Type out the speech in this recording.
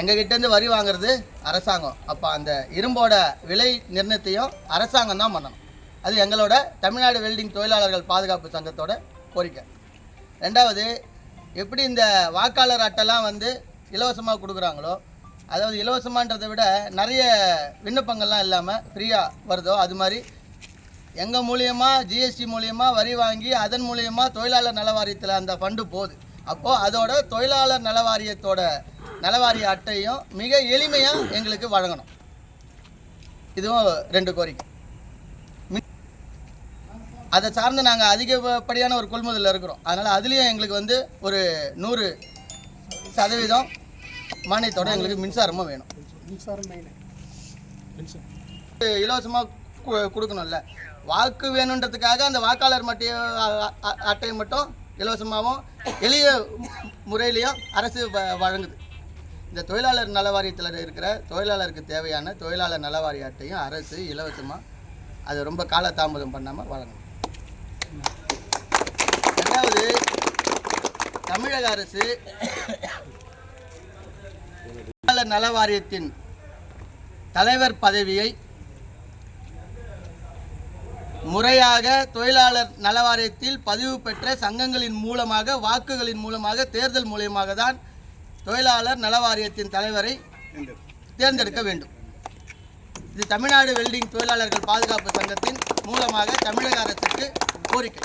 எங்ககிட்டேருந்து வரி வாங்குறது அரசாங்கம். அப்போ அந்த இரும்போட விலை நிர்ணயத்தையும் அரசாங்கம் தான் பண்ணணும். அது எங்களோட தமிழ்நாடு வெல்டிங் தொழிலாளர்கள் பாதுகாப்பு சங்கத்தோட கோரிக்கை. ரெண்டாவது எப்படி இந்த வாக்காளர் அட்டைலாம் வந்து இலவசமாக கொடுக்குறாங்களோ அதாவது இலவசமான்றதை விட நிறைய விண்ணப்பங்கள்லாம் இல்லாமல் ஃப்ரீயாக வருதோ அது மாதிரி எங்கள் மூலியமாக ஜிஎஸ்டி மூலியமாக வரி வாங்கி அதன் மூலியமாக தொழிலாளர் நல வாரியத்தில் அந்த ஃபண்டு போகுது. அப்போது அதோட தொழிலாளர் நல வாரியத்தோட நலவாரிய அட்டையும் மிக எளிமையாக எங்களுக்கு வழங்கணும். இதுவும் ரெண்டு கோரிக்கை. அதை சார்ந்து நாங்கள் அதிகப்படியான ஒரு கொள்முதலில் இருக்கிறோம். அதனால் அதுலேயும் எங்களுக்கு வந்து ஒரு நூறு சதவீதம் மானியத்தோட எங்களுக்கு மின்சாரமும் வேணும். இலவசமாக கொடுக்கணும்ல. வாக்கு வேணுன்றதுக்காக அந்த வாக்காளர் மட்டிய அ- அ- அட்டையை மட்டும் இலவசமாகவும் எளிய முறையிலையும் அரசு வழங்குது. இந்த தொழிலாளர் நல வாரியத்தில் இருக்கிற தொழிலாளருக்கு தேவையான தொழிலாளர் நல வாரிய அட்டையும் அரசு இலவசமாக அது ரொம்ப காலதாமதம் பண்ணாமல் வழங்கணும். ரெண்டாவது தமிழக அரசு தொழிலாளர் நல வாரியத்தின் தலைவர் பதவியை முறையாக தொழிலாளர் நல வாரியத்தில் பதிவு பெற்ற சங்கங்களின் மூலமாக வாக்குகளின் மூலமாக தேர்தல் மூலியமாக தான் தொழிலாளர் நல வாரியத்தின் தலைவரை தேர்ந்தெடுக்க வேண்டும். இது தமிழ்நாடு வெல்டிங் தொழிலாளர்கள் பாதுகாப்பு சங்கத்தின் மூலமாக தமிழக அரசுக்கு கோரிக்கை.